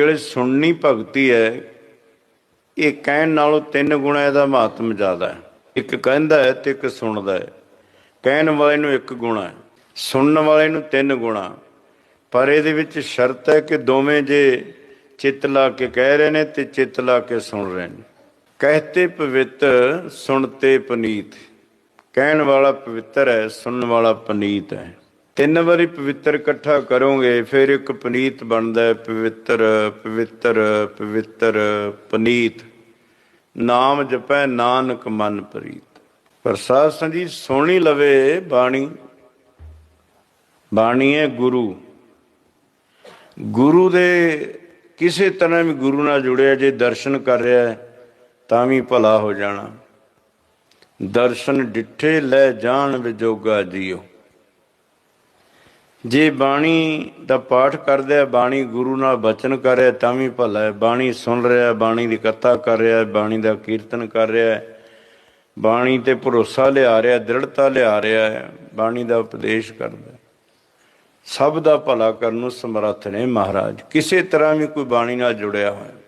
ਜਿਹੜੇ ਸੁਣਨੀ ਭਗਤੀ ਹੈ, ਇਹ ਕਹਿਣ ਨਾਲੋਂ ਤਿੰਨ ਗੁਣਾ ਇਹਦਾ ਮਹੱਤਮ ਜ਼ਿਆਦਾ ਹੈ। ਇੱਕ ਕਹਿੰਦਾ ਹੈ ਤੇ ਇੱਕ ਸੁਣਦਾ ਹੈ। ਕਹਿਣ ਵਾਲੇ ਨੂੰ ਇੱਕ ਗੁਣਾ ਹੈ, ਸੁਣਨ ਵਾਲੇ ਨੂੰ ਤਿੰਨ ਗੁਣਾ ਪਰ ਇਹਦੇ ਵਿੱਚ ਸ਼ਰਤ ਹੈ ਕਿ ਦੋਵੇਂ ਜੇ ਚਿੱਤ ਲਾ ਕੇ ਕਹਿ ਰਹੇ ਨੇ ਤੇ ਚਿੱਤ ਲਾ ਕੇ ਸੁਣ ਰਹੇ ਨੇ। ਕਹਤੇ ਪਵਿੱਤਰ, ਸੁਣਤੇ ਪਨੀਤ। ਕਹਿਣ ਵਾਲਾ ਪਵਿੱਤਰ ਹੈ, ਸੁਣਨ ਵਾਲਾ ਪਨੀਤ ਹੈ। ਤਿੰਨ ਵਾਰੀ ਪਵਿੱਤਰ ਇਕੱਠਾ ਕਰੋਗੇ, ਫਿਰ ਇੱਕ ਪਨੀਤ ਬਣਦਾ ਹੈ, ਪਵਿੱਤਰ ਪਵਿੱਤਰ ਪਵਿੱਤਰ ਪਨੀਤ। ਨਾਮ ਜਪੈ ਨਾਨਕ ਮਨ ਪ੍ਰੀਤ। ਪ੍ਰਸਾਦ ਸੰਜੀ ਸੋਹਣੀ ਲਵੇ ਬਾਣੀ। ਬਾਣੀ ਹੈ ਗੁਰੂ। ਗੁਰੂ ਦੇ ਕਿਸੇ ਤਰ੍ਹਾਂ ਵੀ ਗੁਰੂ ਨਾਲ ਜੁੜਿਆ, ਜੇ ਦਰਸ਼ਨ ਕਰ ਰਿਹਾ ਹੈ, ਤਾਂ ਵੀ ਭਲਾ ਹੋ ਜਾਣਾ। ਦਰਸ਼ਨ ਡਿੱਠੇ ਲੈ ਜਾਣ ਵਿਜੋਗਾ ਜੀਓ। ਜੇ ਬਾਣੀ ਦਾ ਪਾਠ ਕਰਦੇ ਆ, ਬਾਣੀ ਗੁਰੂ ਨਾਲ ਬਚਨ ਕਰ ਰਿਹਾ, ਤਾਂ ਵੀ ਭਲਾ ਹੈ। ਬਾਣੀ ਸੁਣ ਰਿਹਾ, ਬਾਣੀ ਦੀ ਕਥਾ ਕਰ ਰਿਹਾ, ਬਾਣੀ ਦਾ ਕੀਰਤਨ ਕਰ ਰਿਹਾ ਹੈ। ਬਾਣੀ ਤੇ ਭਰੋਸਾ ਲਿਆ ਰਿਹਾ, ਦ੍ਰਿੜਤਾ ਲਿਆ ਰਿਹਾ ਹੈ। ਬਾਣੀ ਦਾ ਉਪਦੇਸ਼ ਕਰਦਾ ਸਭ ਦਾ ਭਲਾ ਕਰਨ ਨੂੰ ਸਮਰੱਥ ਨੇ ਮਹਾਰਾਜ। ਕਿਸੇ ਤਰ੍ਹਾਂ ਵੀ ਕੋਈ ਬਾਣੀ ਨਾਲ ਜੁੜਿਆ ਹੋਇਆ।